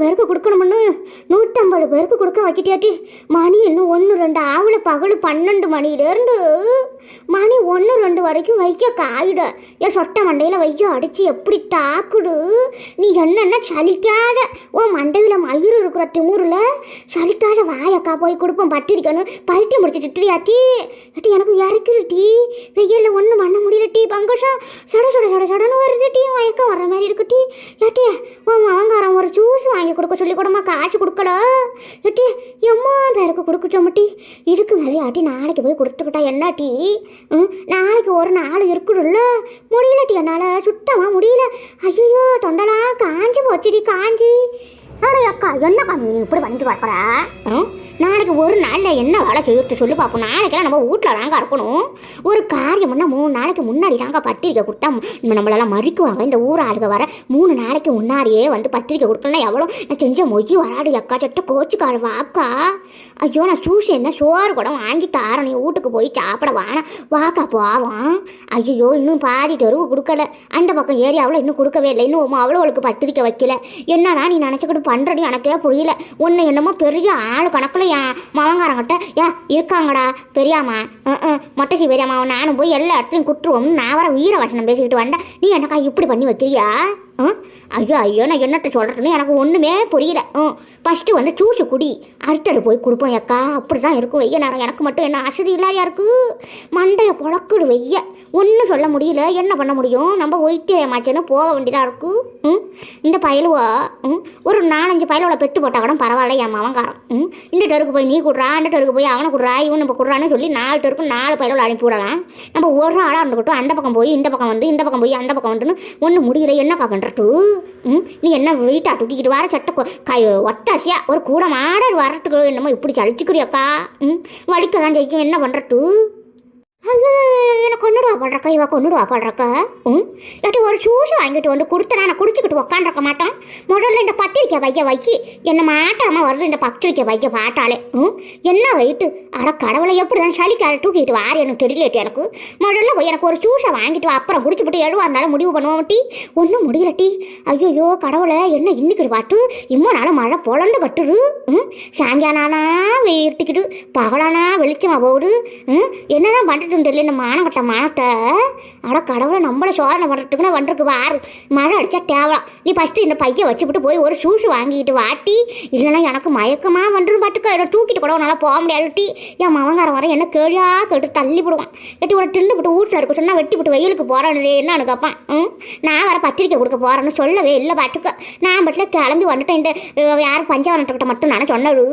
பேருக்கு கொடுக்கணும்னு நூற்றம்பது பேருக்கு கொடுக்க வைக்கிட்டியாட்டி? மணி இன்னும் ஒன்று ரெண்டு ஆவல பகல் பன்னெண்டு மணிலேருந்து மணி ஒன்று ரெண்டு வரைக்கும் வைக்க காயிட. என் சொட்டை மண்டையில் வைக்க அடிச்சு எப்படி தாக்குடு? நீ என்னென்ன சலிக்காத? உன் மண்டையில் மயிறு இருக்கிற திமுறில் சலிக்காத வாயக்கா போய் கொடுப்போம் பட்டிருக்கணும். பைத்தியம் முடிச்சு திட்டுறியாட்டி எனக்கு இறக்குது டீ வெயிலில் ஒன்றும் பண்ண முடியும் டீ பங்கஷம் சட சட சட சடன்னு வருது டீ மயக்கம் வர்ற மாதிரி இருக்கு டீ. ஏட்டி உன் மவங்காரன் ஒரு ஜூஸ் வாங்கி கொடுக்க சொல்லி கூடமா காசு கொடுக்கல. ஏட்டி எம்மா பேருக்கு கொடுக்க சொம்மட்டி இதுக்கு மேலே ஆட்டி நாளைக்கு போய் கொடுத்துக்கிட்டா என்ன டீ? ம் நாளைக்கு ஒரு நாள் இருக்குதுல்ல. முடியல டீ என்னால் சுத்தமாக முடியல. ஐயோ தொண்டலாம் காஞ்சி போச்சுடி காஞ்சி. அடே அக்கா என்னக்கா நீ இப்படி பண்ணிட்டு கிடக்குற? ம்? நாளைக்கு ஒரு நாளில் என்ன வேலை செய்யறது சொல்லி பார்ப்போம் நாளைக்கெல்லாம் நம்ம வீட்டில் தாங்க இருக்கணும். ஒரு காரியம் பண்ணால் மூணு நாளைக்கு முன்னாடி தாங்க பத்திரிக்கை கொடுத்தா நம்மளெல்லாம் மறிக்குவாங்க. இந்த ஊர் ஆளுக வர மூணு நாளைக்கு முன்னாடியே வந்து பத்திரிக்கை கொடுக்கலன்னா எவ்வளோ? நான் செஞ்ச மொய் வராடு அக்கா. சட்ட கோச்சுக்காரு வாக்கா. ஐயோ நான் சூசி என்ன சோறு கூட வாங்கிட்டு ஆறோம் நீ வீட்டுக்கு போய் சாப்பிட வானா. வாக்கா போவோம். ஐயோ இன்னும் பாதி தெருவு கொடுக்கல. அந்த பக்கம் ஏரியாவில் இன்னும் கொடுக்கவே இல்லை. இன்னும் அவ்வளோவுக்கு பத்திரிக்கை வைக்கல. என்னடா நீ நினச்சிக்கிட்டு பண்ணுறது எனக்கே புரியல. ஒன்று என்னமோ பெரிய ஆள் கணக்கில் என் மவங்காரங்கிட்ட ஏ இருக்காங்கடா பெரியாமா. மொட்டைச்சி பெரியாமா நானும் போய் எல்லா இடத்துலையும் குட்டுருவோம் நான் வர வீர வசனம் பேசிக்கிட்டு வந்தேன். நீ எனக்கா இப்படி பண்ணி வைக்கிறியா? ஐயோ ஐயோ நான் என்னட்ட சொல்கிறேன்னு எனக்கு ஒன்றுமே புரியல. ம் ஃபஸ்ட்டு வந்து சூசு குடி. அடுத்தது போய் கொடுப்போம் அக்கா. அப்படி தான் இருக்கும். வெய்ய நேரம். எனக்கு மட்டும் என்ன அசதி இல்லாதையா இருக்குது மண்டையை புழக்குடு வெய்ய. ஒன்றும் சொல்ல முடியல. என்ன பண்ண முடியும்? நம்ம ஒயிட்டே மாச்சேன்னு போக வேண்டியதாக இருக்குது ம்? இந்த பயலுவா? ம்? ஒரு நாலஞ்சு பயலோட பெட்டு போட்டால் கூட பரவாயில்ல என் மவங்காரம் ம்? இந்த டருக்கு போய் நீ கொடுறா அந்த டருக்கு போய் அவனை கொடுறா இவன் நம்ம கொடுறான்னு சொல்லி நாலு தெருக்கு நாலு பயலோட அனுப்பி விடலாம். நம்ம ஒரு ஆளாக இருந்துக்கிட்டும் அந்த பக்கம் போய் இந்த பக்கம் வந்து இந்த பக்கம் போய் அந்த பக்கம் வந்துன்னு ஒன்றும் முடியல. என்னக்கா பண்ணுறட்டு ம்? நீ என்ன வீட்டா தூக்கிக்கிட்டு வர சட்டை கொ- கை ஒட்டாசியா ஒரு கூட மாட வரட்டுக்கு என்னமோ இப்படி சளிச்சுக்கிறியாக்கா ம்? வலிக்கலாம் ஜெயிக்கும் என்ன பண்ணுறட்டு கொண்டுடுவா பாடுறக்கா இவ கொண்டுடுவா பாடுறக்கா ம்? இல்லாட்டி ஒரு ஜூஸ் வாங்கிட்டு வந்து கொடுத்தனா நான் குடிச்சிக்கிட்டு உக்காண்டிருக்க மாட்டேன். முதல்ல இந்த பத்திரிக்கை வைக்க வைக்கி. என்ன மாட்டாமல் வருது இந்த பத்திரிக்கை வைக்க பாட்டாலே. ம்? என்ன வெயிட்டு அட கடவுளை எப்படி தான் சளிக்கார தூக்கிட்டு வாரு எனக்கு தெரியலட்டு எனக்கு. முதல்ல போய் எனக்கு ஒரு ஜூஸை வாங்கிட்டு வா அப்புறம் குடிச்சுட்டு எழுவா இருந்தாலும் முடிவு பண்ணுவோம் டீ. ஒன்றும் முடியல டீ. ஐயோ கடவுளை என்ன இன்னைக்கு பாட்டு? இம்மோ நாள் மழை பொழந்து கட்டுரு ம்? சாயங்காலானா வெயிட்டுக்கிட்டு பகலானா வெளிச்சமாக போகுது. ம்? என்னதான் பண்ணிட்டு தெரியல இந்த மானங்கட்ட மானத்தை அட கடவுளை நம்மளை சோதனை பண்ணுறதுக்குன்னு வந்துருக்கு வாரு மழை அடித்தா தேவலாம் நீ ஃபஸ்ட்டு இந்த பையை வச்சுவிட்டு போய் ஒரு ஷூஸ் வாங்கிக்கிட்டு வாட்டி இல்லைன்னா எனக்கு மயக்கமாக வந்துடும் பாட்டுக்கோ என்ன தூக்கிட்டு கூட உன்னால் போக முடியாது டீ. என் மவங்காரன் வர என்ன கேளியா கேட்டு தள்ளி போடுவான். கட்டி உன தின்னு விட்டு வீட்டில் இருக்க சொன்னால் வெட்டி விட்டு வெயிலுக்கு போகிறேன்னு என்ன கேட்பான் ம்? நான் வர பத்திரிக்கை கொடுக்க போகிறேன்னு சொல்லவே இல்லை பாட்டுக்கோ நான் மட்டும் கிளம்பி வந்துட்டேன். இந்த யார் பஞ்சாவனத்துக்கிட்ட மட்டும் நான் சொன்னது.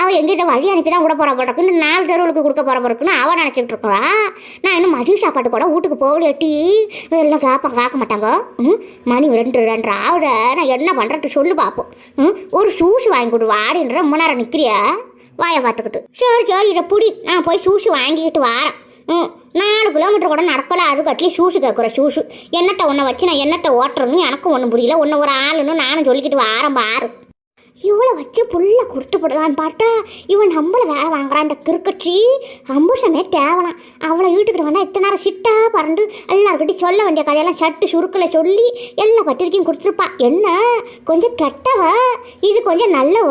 அவள் எங்கிட்ட வழி அனுப்பி தான் கூட போகிற போட்டுக்கு நாலு தெருவுக்கு கொடுக்க போகிற போறக்குன்னு அவள் நினச்சிட்டு இருக்கிறா நான் இன்னும் மதிய சாப்பாடு கூட வீட்டுக்கு போகலையாட்டி? எல்லாம் கேட்பாங்க கேட்க மாட்டாங்க. ம்? மணி ரெண்டு ரெண்டு ஆவிட நான் என்ன பண்ணுறது சொல்லு பார்ப்போம் ம்? ஒரு சூஸ் வாங்கி கொடு வாடின்ற ரொம்ப நேரம் நிற்கிறியா வாயை பார்த்துக்கிட்டு. சரி சரி இதை பிடி. நான் போய் சூஸ் வாங்கிக்கிட்டு வாரேன். ம்? நாலு கிலோமீட்டர் கூட நடக்கல. அது கட்லி சூசு கேட்குற சூசு என்னட்ட ஒன்றை வச்சு நான் என்னட்ட ஓட்டுறதுன்னு எனக்கும் ஒன்றும் புரியல. ஒன்று ஒரு ஆளுன்னு நானும் சொல்லிக்கிட்டு வாரம் பாரு. இவளை வச்சு புல்ல கொடுத்து போடலான்னு பார்த்தா இவன் நம்மள வேலை வாங்குறான். இந்த கிருக்கட்சி அம்புஷமே தேவலாம் அவளை வீட்டுக்கிட்ட வந்தால் இத்தனை நேரம் சிட்டா பறந்து எல்லாருக்கிட்டையும் சொல்ல வேண்டிய கடையெல்லாம் சட்டு சுருக்கில் சொல்லி எல்லா பத்திரிக்கையும் கொடுத்துருப்பா. என்ன? கொஞ்சம் கெட்டவ? இது கொஞ்சம் நல்லவ?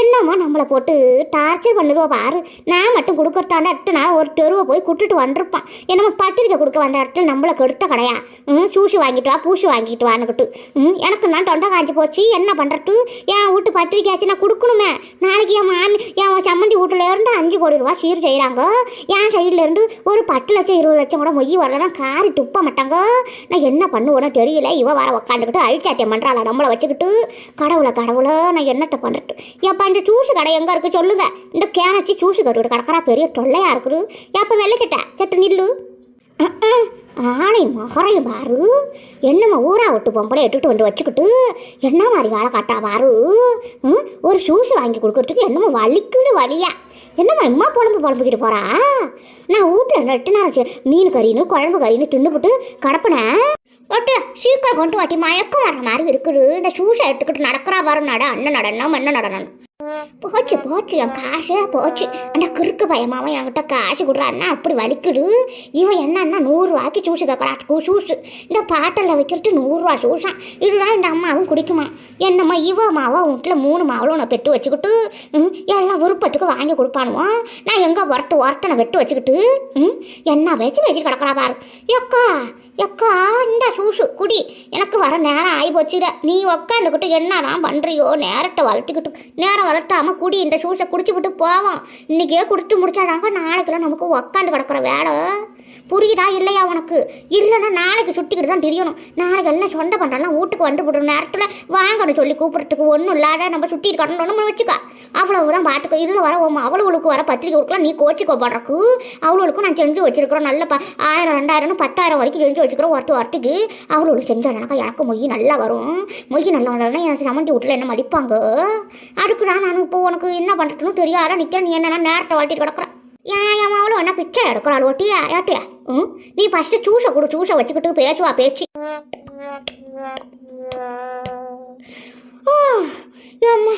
என்னம்மா நம்மளை போட்டு டார்ச்சர் பண்ணுதுவோ பாரு. நான் மட்டும் கொடுக்கறதாண்டா அடுத்த நாள் ஒரு தெருவை போய் கொடுத்துட்டு வந்திருப்பான். என்னமோ பத்திரிக்கை கொடுக்க வந்த இடத்துல நம்மளை கெடுத்த கடையா? ம் சூசி வாங்கிட்டு வா பூசி வாங்கிட்டு வான்னுக்கிட்டு. ம் எனக்கு தான் தொண்டை காஞ்சி போச்சு. என்ன பண்ணுறது என் வீட்டு பத்திரிக்கை ஆச்சு நான் கொடுக்கணுமே. நாளைக்கு என் மாமி என் சம்மந்தி வீட்டிலேருந்து அஞ்சு கோடி ரூபா சீர் செய்கிறாங்க என் சைட்லேருந்து ஒரு பத்து லட்சம் இருபது லட்சம் கூட மொய் வரலன்னா காரி துப்ப மாட்டாங்க. நான் என்ன பண்ணுவேனோ தெரியல. இவ வர உக்காந்துக்கிட்டு அழிச்சாட்டியம் பண்ணுறாளா நம்மளை வச்சுக்கிட்டு. கடவுளை கடவுளை நான் என்னத்தை பண்ணுறது எப்போ இந்த சூசு கடை எங்கே இருக்குது சொல்லுங்கள் இந்த கேனச்சி சூசு கட்டுக்கிட்டு கிடக்கிறா பெரிய தொல்லையாக இருக்குது. எப்போ வெள்ளச்சட்டை சட்டை? நில்லு. ஆ ஆளை மகரை பாரு என்னம்மா ஊரா விட்டு பொம்பளை எடுத்துட்டு வந்து வச்சுக்கிட்டு என்ன மாதிரி வேலை காட்டா பாரு ம், ஒரு ஷூஸ் வாங்கி கொடுக்கறதுக்கு என்னமோ வலிக்குது வலியா? என்னம்மா இம்மா குழம்பு புழம்புக்கிட்டு போறா? நான் வீட்டில் ரெட்டு நேரம் மீன் கறின்னு குழம்பு கறின்னு தின்னுபிட்டு கடப்பினேன் ஒட்டு சீக்கிரம் கொண்டு வாட்டி மயக்கம் வர மாதிரி இருக்குது. இந்த ஷூஸை எடுத்துக்கிட்டு நடக்கிறா பாரு நட அண்ணன் நடனம் என்ன நடனம் போச்சு போச்சு என் காசே போச்சு. அந்த கிறுக்கு பயமாவும் என்கிட்ட காசு கொடுறான்னா அப்படி வலிக்குது. இவன் என்னன்னா நூறுரூவாய்க்கு சூஸ் கேட்குறாட்டுக்கு சூசு இந்த பாட்டில் வைக்கிறது நூறுரூவா சூசான் இதுதான் இந்த அம்மாவும் குடிக்குமா. என்னம்மா இவ மாவா வீட்டில் மூணு மாவளும் நான் பெட்டு வச்சுக்கிட்டு ம், எல்லாம் விருப்பத்துக்கு வாங்கி கொடுப்பானுவோம் நான் எங்கே ஒரட்டு ஒரட்டனை வெட்டு வச்சுக்கிட்டு ம், என்ன வச்சு வச்சு கிடக்குறா பாரு. எக்கா எக்கா இந்த சூசு குடி. எனக்கு வர நேரம் ஆகி போச்சுட நீ உக்காந்துக்கிட்டு என்னதான் பண்ணுறியோ நேரத்தை வளர்த்துக்கிட்டு நேரம் வளர்த்தாமல் குடி இந்த சூஸை குடிச்சு விட்டு போவோம். இன்றைக்கே குடிச்சு முடிச்சாதாங்க நாளைக்கெல்லாம் நமக்கு உக்காந்து கிடக்குற வேலை. புரியுதா இல்லையா உனக்கு? இல்லைன்னா நாளைக்கு சுட்டிக்கிட்டு தான் தெரியணும். நாளைக்கு எல்லாம் சொந்த பண்டெல்லாம் வீட்டுக்கு வந்து விடுற நேரத்தில் வாங்கணும் சொல்லி கூப்பிட்றதுக்கு ஒன்றும் இல்லாத நம்ம சுட்டிட்டு கடணும்னு வச்சுக்கா. அவ்வளவுதான் பார்த்துக்கோ இதில் வர உன் அவளுகளுக்கு வர பத்திரிக்கை கொடுக்கலாம் நீ கோச்சிக்கோ போடுறக்கு. அவளுக்கும் நான் செஞ்சு வச்சிருக்கிறோம். நல்ல ப ஆயிரம் ரெண்டாயிரம்னு பத்தாயிரம் வரைக்கும் செஞ்சு வச்சுக்கிறோம் ஒருத்த ஒருத்துக்கு அவளுக்கு செஞ்சா எனக்கு மொய் நல்லா வரும். மொய் நல்லா வந்தாலும் எனக்கு சமந்தி வீட்டில் என்ன மதிப்பாங்க? அதுக்கு நான் நான் இப்போ உனக்கு என்ன பண்ணுறதுன்னு தெரியாத நிற்கிறேன் நீ என்னென்ன நேரத்தை வாழ்த்திட்டு கிடக்குறேன் ஏன் என் அவளும் என்ன பிச்சை எடுக்கிறாள் ஒட்டியா ஏட்டியா ம் நீ ஃபஸ்ட்டு சூசை கொடு சூசை வச்சுக்கிட்டு பேசுவா பேச்சு. ஆ, ஏம்மா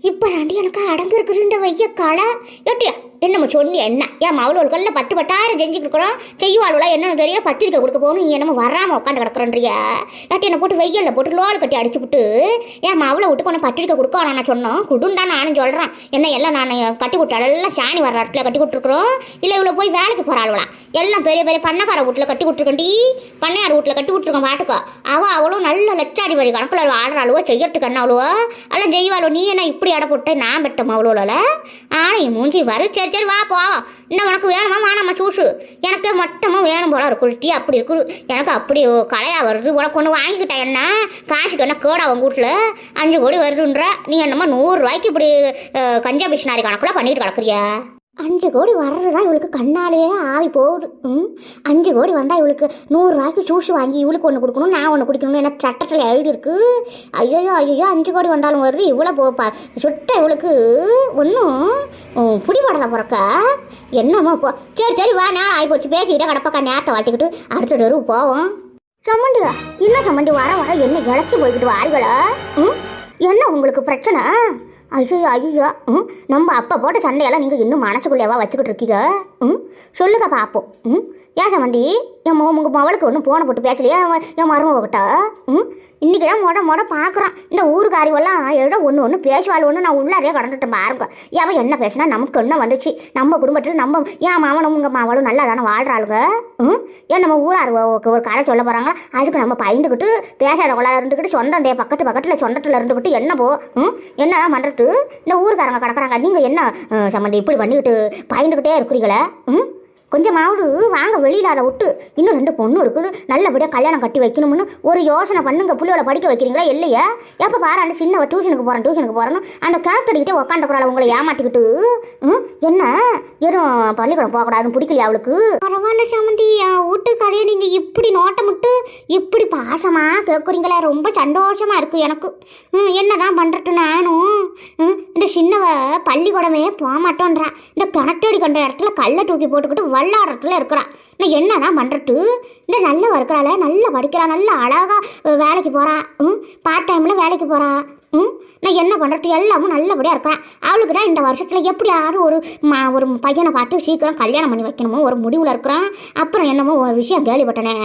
இப்போ ரெண்டு எனக்கு அடங்கு வைய களை ஏட்டியா? என்னம்மா சொன்னி என்ன? ஏன் அவளுக்கெல்லாம் பட்டு பட்டாயிரம் செஞ்சுட்டு இருக்கிறோம் செய்வாளுலாம் என்னன்னு தெரியல? பத்திரிக்கை கொடுக்க போகணும். நீ என்னமோ வராமல் உட்காந்து கிடக்குறன்றியா. ஏட்டி என்னை போட்டு வெயில்ல போட்டு லோல் கட்டி அடிச்சு விட்டு ஏன் அவ்வளோ விட்டு கொண்டு பத்திரிக்கை கொடுக்க நான் சொன்னோம். குடுண்டா நானும் சொல்கிறேன் என்ன எல்லாம் நான் கட்டி கொடுத்தாள் எல்லாம் சாணி வர இடத்துல கட்டி கொடுத்துருக்குறோம். இல்லை இவ்வளோ போய் வேலைக்கு போகிறாள்வளா எல்லாம் பெரிய பெரிய பண்ணக்கார வீட்டில் கட்டி கொடுத்துருக்கண்டி பண்ணையார் வீட்டில் கட்டி கொடுத்துருக்கோம் பாட்டுக்கோ. அவள் அவளும் நல்ல லட்சாதிபதி கணக்கில் ஆடுறாளுவோ செய்யறதுக்கு என்ன அவ்வளோ எல்லாம் செய்வாளோ? நீ என்ன இப்படி இட போட்டு நான் பெட்டோம் அவ்வளோல ஆனை மூஞ்சி வரு சரி சரி வா போவோம் இன்னும் உனக்கு வேணுமா? வேணாமா சூசு எனக்கு மட்டமும் வேணும் போல இருக்கு. டீ அப்படி இருக்கு. எனக்கு அப்படி கலையாக வருது உனக்கு ஒன்று வாங்கிக்கிட்டா என்ன? காசுக்கு என்ன கேடா உங்கள் வீட்டில்? அஞ்சு கோடி வருதுன்ற. நீ என்னமோ நூறுரூவாய்க்கு இப்படி கஞ்சா மிஷினாரி கணக்குலாம் பண்ணிட்டு கிடக்குறியா. அஞ்சு கோடி வர்றது தான் இவளுக்கு கண்ணாலேயே ஆவி போகுது. ம்? அஞ்சு கோடி வந்தால் இவளுக்கு நூறுரூவாய்க்கு ஜூஸ் வாங்கி இவளுக்கு ஒன்று கொடுக்கணும் நான் ஒன்று குடிக்கணும்னு எனக்கு சட்டத்தில் எழுதி இருக்கு ஐயோ ஐயோ அஞ்சு கோடி வந்தாலும் வருது இவ்வளோ போப்பா. சுட்ட இவளுக்கு ஒன்றும் பிடிபடலை பிறக்க. என்னமோ போ. சரி சரி வா நான் ஆகி போச்சு பேசிக்கிட்டே கிடப்பக்கா நேரத்தை வாழ்த்திக்கிட்டு அடுத்த தெருவு போவோம். சம்மண்டி என்ன சம்மண்டி வர வர என்ன இழைச்சி போய்கிட்டு வாழ்களா ம்? என்ன உங்களுக்கு பிரச்சனை? ஐயோ ஐயோ. ம்? நம்ம அப்பா போட்ட சண்டையெல்லாம் நீங்கள் இன்னும் மனசுக்குள்ளேவா வச்சுக்கிட்டு இருக்கீங்க? ம்? சொல்லுங்க பார்ப்போம் ம்? ஏன் வண்டி என் உங்கள் மவளுக்கு ஒன்றும் போனை போட்டு பேசலையா? என் மருமகிட்ட ம்? இன்றைக்கி தான் மொட மொட பார்க்குறான் இந்த ஊருக்காரிவெல்லாம் ஏதோ ஒன்று ஒன்று பேசுவாள் ஒன்று நான் உள்ளாரே கடந்துட்டேன் பாருங்க. அவன் என்ன பேசினா நமக்கு என்ன வந்துச்சு? நம்ம குடும்பத்தில் நம்ம ஏன் மாமனும் உங்கள் மாவளும் நல்லா தானே வாழ்கிறாளுங்க ம்? ஏன் நம்ம ஊரார் ஒரு கதை சொல்ல போகிறாங்களா அதுக்கு நம்ம பயந்துக்கிட்டு பேசாத கொள்ள இருந்துக்கிட்டு சொந்தம் பக்கத்து பக்கத்தில் சொந்தத்தில் இருந்துக்கிட்டு என்ன போ? ம்? என்ன பண்ணுறது இந்த ஊருக்காரங்க கிடக்குறாங்க. நீங்கள் என்ன சம்மந்தி இப்படி பண்ணிக்கிட்டு பயந்துக்கிட்டே இருக்கிறீங்களே? ம்? கொஞ்சமாவது வாங்க வெளியில் அதை விட்டு. இன்னும் ரெண்டு பொண்ணு இருக்குது. நல்லபடியாக கல்யாணம் கட்டி வைக்கணும்னு ஒரு யோசனை பண்ணுங்க. புள்ளையோட படிக்க வைக்கிறீங்களா இல்லையா? எப்போ பாரு அந்த சின்னவ டியூஷனுக்கு போகிறேன் டியூஷனுக்கு போகிறேன்னு அந்த கேட்டடிக்கிட்டே உக்காண்டக்கூடாது உங்களை ஏமாட்டிக்கிட்டு என்ன? எதுவும் பள்ளிக்கூடம் போகக்கூடாதுன்னு பிடிக்கலையா அவளுக்கு? பரவாயில்ல சாமந்தி வீட்டு கடையை நீங்கள் இப்படி நோட்டமிட்டு இப்படி பாசமாக கேட்குறீங்களா ரொம்ப சந்தோஷமா இருக்குது எனக்கு. ம் என்னதான் பண்ணுறது நானும் இந்த சின்னவ பள்ளிக்கூடமே போக மாட்டோன்றா இந்த கிணத்தடி கண்ட இடத்துல கல்லை தூக்கி போட்டுக்கிட்டு வல்லாடத்துல இருக்கிறான். நான் என்னடா பண்ணுறது இந்த நல்லா இருக்கிறாள் நல்லா படிக்கிறா நல்லா அழகாக வேலைக்கு போகிறா ம்? பார்ட் டைமில் வேலைக்கு போகிறா ம்? நான் என்ன பண்ணுறது எல்லாமும் நல்லபடியாக இருக்கிறேன். அவளுக்கு தான் இந்த வருஷத்தில் எப்படி யாரும் ஒரு மா ஒரு பையனை பார்த்து சீக்கிரம் கல்யாணம் பண்ணி வைக்கணுமோ ஒரு முடிவில் இருக்கிறான். அப்புறம் என்னமோ ஒரு விஷயம் கேள்விப்பட்டனே.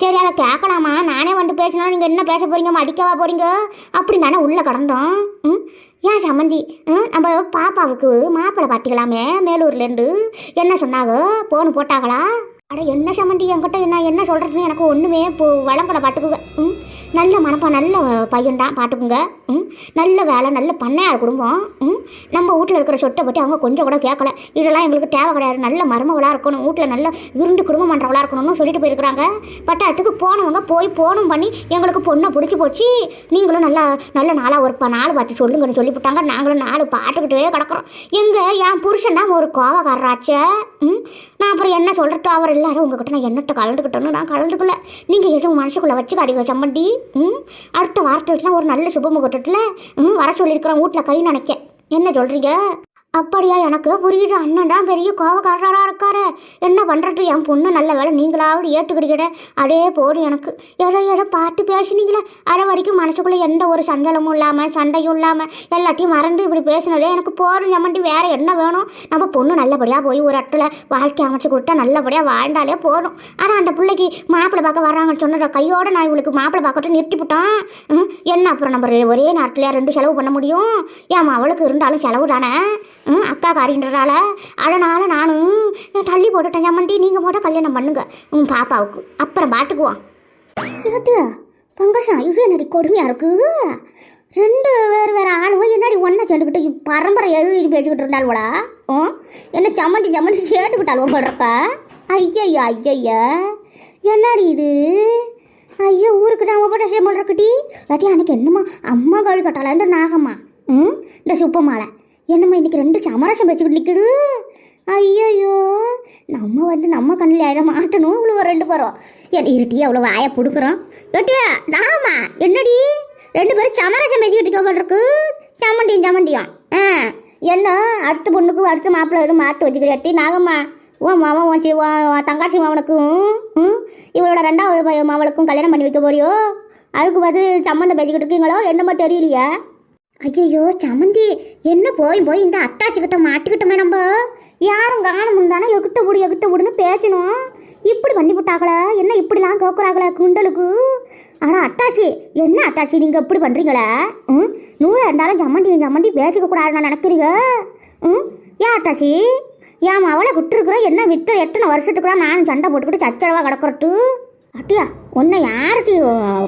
சரி அதை கேட்கலாமா? நானே வந்து பேசினா நீங்கள் என்ன பேச போகிறீங்க அடிக்கவா போகிறீங்க அப்படி நானே உள்ளே கடந்தோம் ம்? ஏன் சம்மந்தி? நம்ம பாப்பாவுக்கு மாப்பிள்ளை பார்த்திக்கலாமே மேலூர்லேருந்து என்ன சொன்னாங்க? போன் போட்டாங்களா? அட என்ன சம்மந்தி? என்கிட்ட என்ன என்ன சொல்கிறதுன்னு எனக்கு ஒன்றுமே இப்போ வளங்கலை பார்த்துக்குங்க ம்? நல்ல மனப்பா நல்ல பையன்தான் பார்த்துக்குங்க ம்? நல்ல வேலை நல்ல பண்ணையார் குடும்பம். ம்? நம்ம வீட்டில் இருக்கிற சொட்டை பற்றி அவங்க கொஞ்சம் கூட கேட்கல இதெல்லாம் எங்களுக்கு தேவை கிடையாது. நல்ல மருமகளாக இருக்கணும். வீட்டில் நல்ல விருந்து குடும்பம் பண்ணுறவளாக இருக்கணும்னு சொல்லிட்டு போயிருக்கிறாங்க. பட்டாட்டுக்கு போனவங்க போய் போனும் பண்ணி எங்களுக்கு பொண்ணை பிடிச்சி போச்சு. நீங்களும் நல்லா நல்ல நாளாக ஒரு ப- நாள் பார்த்து சொல்லுங்கன்னு சொல்லிவிட்டாங்க. நாங்களும் நாலு பாட்டுக்கிட்டே கிடக்குறோம். எங்கே என் புருஷன் தான் ஒரு கோவக்காரராச்சே. ம்? நான் அப்புறம் என்ன சொல்கிறட்டோ அவர் எல்லாரும் உங்ககிட்ட நான் என்னட்ட கலந்துக்கிட்டேன்னு நான் கலந்துக்கல. நீங்கள் எதுவும் மனசுக்குள்ளே கிடைக்கும் சம்பண்டி ம் அடுத்த வாரத்தில் ஒரு நல்ல சுப முகூர்த்தத்தில் ம் வர சொல்லியிருக்கிறேன் வீட்டில் கை நினைக்க. என்ன சொல்கிறீங்க அப்படியா எனக்கு? புரியுது. அண்ணன் தான் பெரிய கோபக்காரராக இருக்காரு. என்ன பண்ணுறது என் பொண்ணு நல்ல வேலை நீங்களாவது ஏற்றுக்கிட்டீங்க அடே போதும் எனக்கு. ஏதோ ஏதோ பார்த்து பேசுனீங்களே? அதை வரைக்கும் மனசுக்குள்ளே எந்த ஒரு சஞ்சலமும் இல்லாமல் சண்டையும் இல்லாமல் எல்லாத்தையும் மறந்து இப்படி பேசினதே எனக்கு போதும். ஜமண்டி வேறு என்ன வேணும்? நம்ம பொண்ணு நல்லபடியாக போய் ஒரு இடத்துல வாழ்க்கை அமைச்சு கொடுத்தா நல்லபடியாக வாழ்ந்தாலே போதும். ஆனால் அந்த பிள்ளைக்கு மாப்பிள்ளை பார்க்க வர்றாங்கன்னு சொன்னதை கையோட நான் இவளுக்கு மாப்பிள்ளை பார்க்கட்டும் நிறுத்திவிட்டேன் ம், என்ன அப்புறம் நம்ம ரெ- ஒரே நாட்டில் ரெண்டு செலவு பண்ண முடியும்? ஏமா அவளுக்கு இருந்தாலும் செலவு தானே? ம், அக்கா காரின்றனால அதனால் நானும் நான் தள்ளி போட்டுட்டேன். ஜம்மண்டி நீங்கள் போட்டால் கல்யாணம் பண்ணுங்க. உன் பாப்பாவுக்கு. அப்புறம் பாட்டுக்குவோம் ஏட்டு பங்கஜம் இது என்னடி கொடுமையாக இருக்குது ரெண்டு வேறு வேறு ஆளும் என்னடி ஒன்றா சேர்ந்துக்கிட்டு பரம்பரை எழுதி பேசிக்கிட்டு இருந்தாள்வளா ஓ என்ன சம்மந்தி சம்மந்தி சேர்ந்துக்கிட்டாள் படுறப்ப ஐயய்யா ஐயய்யா என்னடி இது? ஐயோ ஊருக்கு நான் ஒவ்வொரு விஷயம் பண்ணுறக்குட்டி இல்லாட்டி அன்னைக்கு என்னம்மா அம்மா கழுவி கட்டாளா? இந்த நாகம்மா. ம்? இந்த சுப்பமாலை என்னம்மா இன்னைக்கு ரெண்டு சமரசம் பேசிக்கிட்டு நிற்கிடு ஐயோ நம்ம வந்து நம்ம கண்ணில் ஆயிட மாட்டணும் இவ்வளோ ரெண்டு பேரும். என் இருட்டி அவ்வளோ வாயை பிடுக்குறோம் ஏட்டியா நாமா என்னடி? ரெண்டு பேரும் சமரசம் பேசிக்கிட்டு இருக்க இருக்கு. சமண்டியும் சமண்டியும். ஆ என்ன அடுத்த பொண்ணுக்கு அடுத்த மாப்பிள்ளை எதுவும் மாட்டு வச்சுக்கிறியாட்டி நாகம்மா உன் மாமா உன் சிவா தங்காட்சி உன் தங்காச்சி மாவனுக்கும் இவளோட ரெண்டாவது மாவளுக்கும் கல்யாணம் பண்ணி வைக்க போறியோ? அதுக்கு பார்த்து சம்மந்தம் பேசிக்கிட்டு இருக்கீங்களோ? என்னமோ தெரியலையே. ஐயோ சமந்தி என்ன போய் போய் இந்த அத்தாச்சிக்கிட்ட மாட்டிக்கிட்டோமே நம்ம? யாரும் காணும் தானே எகிட்ட விடு எகிட்ட விடுன்னு பேசணும் இப்படி பண்ணி விட்டாங்களே என்ன இப்படிலாம் கேட்குறாங்களே குண்டலுக்கு? ஆனால் அட்டாச்சி என்ன அட்டாச்சி நீங்கள் இப்படி பண்ணுறீங்களே ம்? நூறாக இருந்தாலும் ஜம்மந்தி ஜம்மந்தி பேசிக்க கூடாதுன்னு நினைக்கிறீங்க? ம்? ஏன் அட்டாச்சி ஏன் அவளை விட்டுருக்குறோம்? என்ன விட்டு எத்தனை வருஷத்துக்குள்ள நான் சண்டை போட்டுக்கிட்டு சச்சரவாக கிடக்கிறட்டு? அப்படியா உன்னை யாருக்கு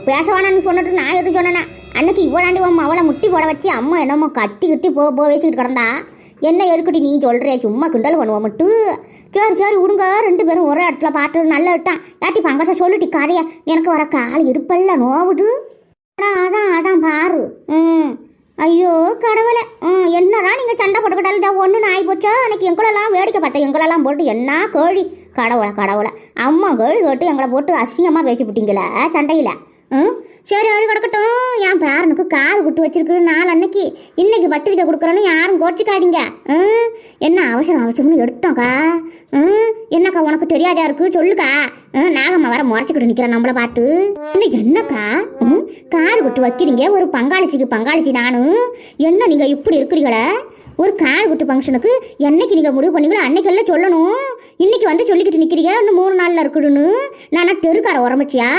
பேச வேணான்னு சொன்னது நான் எதுவும் சொன்னேன்னா அன்னைக்கு இவ்வளாண்டி உன் அவளை முட்டி போட வச்சு அம்மா என்னமோ கட்டி கட்டி போ போ வச்சுக்கிட்டு கிடந்தா. என்ன எதுக்குடி நீ சொல்றிய சும்மா கிண்டல் பண்ணுவோம் மட்டும். சரி சரி விடுங்க ரெண்டு பேரும் ஒரே இடத்துல பார்த்தது நல்ல விட்டான் யாட்டி பங்கச சொல்லிட்டி கரைய? எனக்கு வர கால் இடுப்பல்ல நோவுடு அதான் அதான் அதான் பாரு. ம். ஐயோ கடவுளை. ம் என்னடா நீங்கள் சண்டை போட்டுக்கிட்டாலும் ஒன்று நாய் போச்சோ அன்னைக்கு எங்களெல்லாம் வேடிக்கை பார்த்தேன் எங்களெல்லாம் போட்டு என்ன கோழி கடவுளை கடவுளை. அம்மா கோழி கேட்டு எங்களை போட்டு அசிங்கமாக பேசி விட்டீங்களே சண்டையில். ம்? சரி அது கிடக்கட்டும். என் பேரனுக்கு காது விட்டு வச்சிருக்கு நாள் அன்னைக்கு. இன்னைக்கு பத்திரிக்கை கொடுக்குறேன்னு யாரும் கோச்சிக்காதீங்க ம்? என்ன அவசரம் அவசரம்னு எடுத்தோம்க்கா. ம்? என்னக்கா உனக்கு தெரியாதா இருக்கு? சொல்லுக்கா. ம்? நாகம்மா வர முறைச்சிக்கிட்டு நிற்கிறேன் நம்மளை பார்த்து. இன்னைக்கு என்னக்கா? ம்? காது விட்டு வைக்கிறீங்க ஒரு பங்காளிச்சிக்கு பங்காளிச்சி நானும் என்ன நீங்கள் இப்படி இருக்கிறீங்களே? ஒரு கார் குட்டு ஃபங்க்ஷனுக்கு என்னைக்கு நீங்கள் முடிவு பண்ணீங்களோ அன்னைக்கெல்லாம் சொல்லணும். இன்னைக்கு வந்து சொல்லிக்கிட்டு நிற்கிறீங்க இன்னும் மூணு நாளில் இருக்குதுன்னு. நான் தெருக்கார உரமிச்சியா?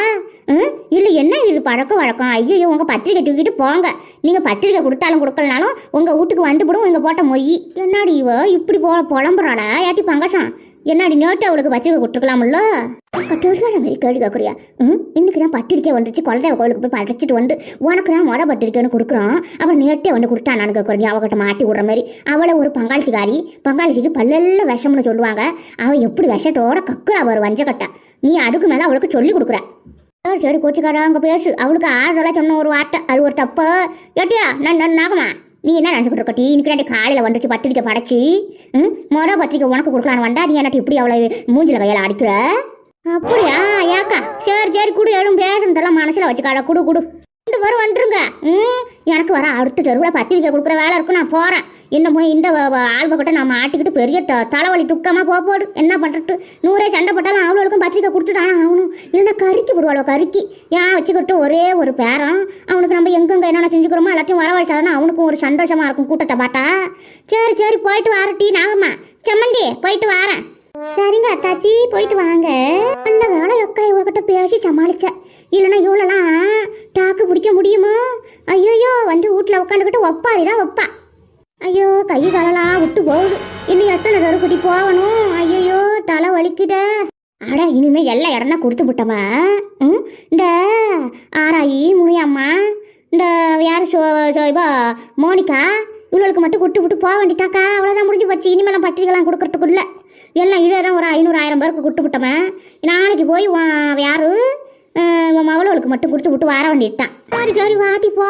ம் இல்லை என்ன இது பழக்கம் வழக்கம்? ஐயோ உங்கள் பத்திரிக்கை தூக்கிட்டு போங்க. நீங்கள் பத்திரிக்கை கொடுத்தாலும் கொடுக்கலனாலும் உங்கள் வீட்டுக்கு வந்துவிடும் இங்கே போட்ட மொய். என்னடி இவ? இப்படி போ புலம்புறாளா? ஏட்டி பங்கசம் என்னடி நேட்டு அவளுக்கு பத்திரிக்கை கொடுத்துருக்கலாம்ல? கட்டோரியான மாரி கேள்வி கேட்குறியா? ம் இன்னைக்கு தான் பத்திரிக்கை வந்துச்சு குலதெய்வ கோயிலுக்கு போய் படைச்சிட்டு வந்து உனக்கு தான் முறை பத்திரிக்கைன்னு கொடுக்குறோம் அவள் நேட்டே வந்து கொடுத்தா நான் கேட்குறீங்க அவகிட்ட மாட்டி விடுற மாதிரி. அவளை ஒரு பங்காளிச்சிக்காரி பங்காளிச்சிக்கு பல்லெல்லாம் விஷம்னு சொல்லுவாங்க. அவள் எப்படி விஷத்தோட கக்குறா ஒரு வஞ்சக்கட்டை நீ அடுக்கு மேலே அவளுக்கு சொல்லி கொடுக்குற. சரி சரி கோச்சிக்காரா அங்கே பேசு. அவளுக்கு ஆறுதலாக சொன்ன ஒரு வார்த்தை. அது ஒரு தப்பு. ஏட்டியா நான் நான் நாகமா? நீ என்ன நினச்சிக்கிட்டு இருக்க டீ? இன்னைக்கு காலையில் வந்துட்டு பத்திரிக்கை படைச்சி. ம்? மொதல் பத்திரிக்கை உனக்கு கொடுக்கலான்னு வந்தா நீ எனக்கு இப்படி அவ்வளோ மூஞ்சில கையால் அடிக்கிற? அப்படியா ஏக்கா? சரி சரி குடு எழும் பேசுனதெல்லாம் மனசில் வச்சுக்காடா குடு குடு. ரெண்டு பேரும் வந்துருங்க. ம் எனக்கு வர அடுத்த தெருவில் பத்திரிக்கை கொடுக்குற வேலை இருக்கும் நான் போகிறேன் இன்னமும் இந்த ஆல்பக்கிட்ட நான் மாட்டிக்கிட்டு பெரிய த- தலைவலி துக்கமாக போக போடு. என்ன பண்ணுறது நூறே சண்டை போட்டாலும் அவளுக்கும் பத்திரிக்கை கொடுத்துட்டான் ஆகணும். இல்லைன்னா கறிக்கி விடுவாளோ கறிக்கி ஏன் வச்சுக்கிட்டு ஒரே ஒரு பேரன்? அவனுக்கு நம்ம எங்கெங்க என்னென்ன செஞ்சுக்கிறோமோ எல்லாத்தையும் வரவழைச்சாலும் அவனுக்கும் ஒரு சந்தோஷமா இருக்கும் கூட்டத்தை பார்த்தா. சரி சரி போயிட்டு வாரட்டி நாகம்மா செம்மண்டி போயிட்டு வாரேன். சரிங்க அத்தாச்சி போயிட்டு வாங்க. நல்ல வேலை அக்கா இவகிட்ட பேசி சமாளிச்சேன் இல்லைன்னா இவ்வளோலாம் டாக்கு பிடிக்க முடியுமா? ஐயோயோ வந்து வீட்டில் உட்காந்துக்கிட்டு ஒப்பாரி தான் வைப்பா ஐயோ கை காலெல்லாம் விட்டு போகுது. இன்னும் எத்தனை தருக்குட்டி போகணும்? ஐயோ தலை வலிக்குதே. அட இனிமேல் எல்லா இடம்னா கொடுத்து விட்டமா? ம்? இந்த ஆராயி முனியம்மா இந்த யார் சோ சோ- மோனிகா இவளுக்கு மட்டும் கொட்டு விட்டு போக வேண்டிட்டாக்கா? அவ்வளோதான் முடிஞ்சு போச்சு. இனிமேலாம் பத்திரிக்கைலாம் கொடுக்கறதுக்குள்ள எல்லாம் இதெல்லாம் ஒரு ஐநூறு ஆயிரம் பேருக்கு கொடுத்து விட்டோமே. நாளைக்கு போய் யாரு? உன் மவளுக்கு மட்டும் கொடுத்து விட்டு வர வேண்டியதுதான். சரி வாட்டி போ.